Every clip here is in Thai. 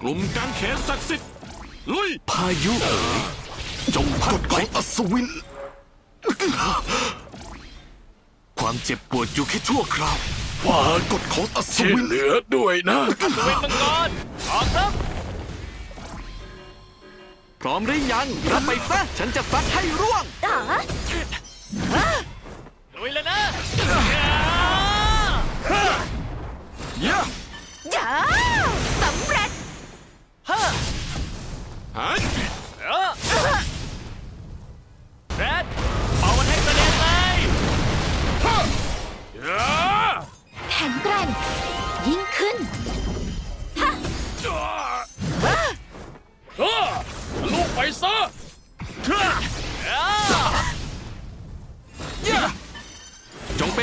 กลุ่มการเขนศักดิ์สิทธิ์ลุย พายุเอ๋ยจงพัดไปอัศวิน ความเจ็บปวดอยู่แค่ชั่วคราวฝ่ากฎของอัศช่วยวินเหลือด้วยนะเวทมังกรออกครับ พร้อมหรือยัง รับไปซะ ฉันจะซัดให้ร่วง อ๋อ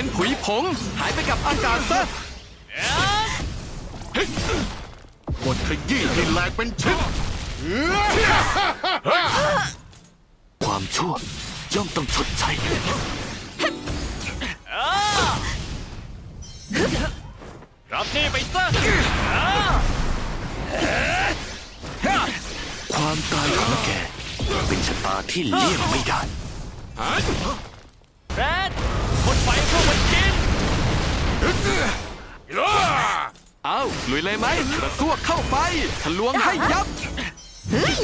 เป็นผุยผง หายไปกับอากาศซะหมดขยี้ให้แหลกเป็นชิ้นความชั่วย่อมต้องชดใช้รับนี่ไปซะความตายของแก เป็นชะตาที่เลี่ยงไม่ได้หายแรดหมด ไฟพวกมันกินย่าเอาลุยเลยไหมกระซวกเข้าไปทะลวงให้ยับเฮ้ย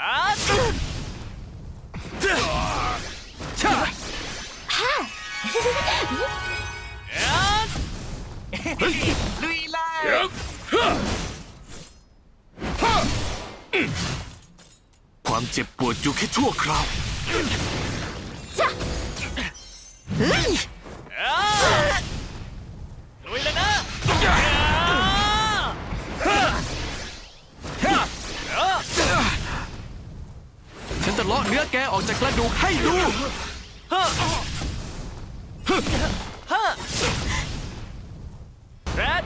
อาร์ตชาอาร์ตลุยเลยเยี่ยมฮ่าฮ่าความเจ็บปวดอยู่แค่ชั่วคราว ลุยแล้วนะฉันจะเลาะเนื้อแกออกจากกระดูกให้ดูแรด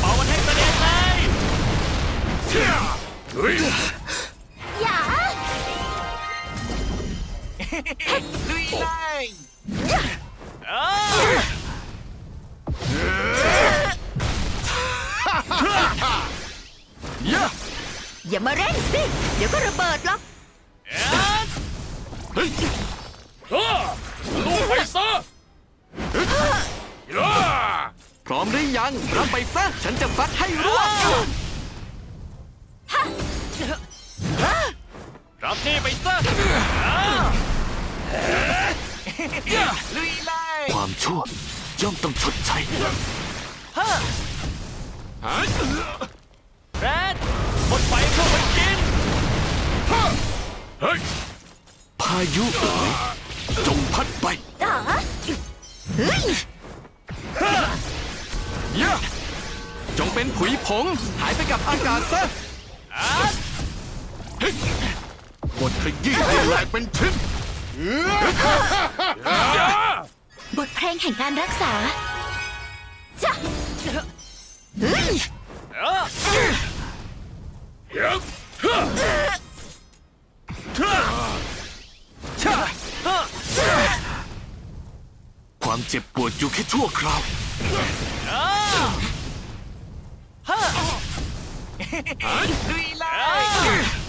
เอามันให้กระเด็นเลยอย่าลุยเลยเออยะอย่ามาเร่งสิ เดี๋ยวก็ระเบิดหรอกอาร์ตเฮ้ยฮ่าลูกไปซะย่าพร้อมหรือยังรับไปซะฉันจะซัดให้ร่วง ชั่ว ย่อมต้องชดใช้หายแรดหมดไฟพวกมันกินเฮ้ยพายุเอ๋ยจงพัดไปอ๋อเฮ้ยยะจงเป็นผุยผงหายไปกับอากาศซะอาร์ตหมดขยี้ให้แหลกเป็นชิ้นย่า บทเพลงแห่งการรักษาจ้าเฮ้ยเออเยี่ยมฮ่าชาความเจ็บปวดอยู่แค่ชั่วคราวเออลุยเลยเออ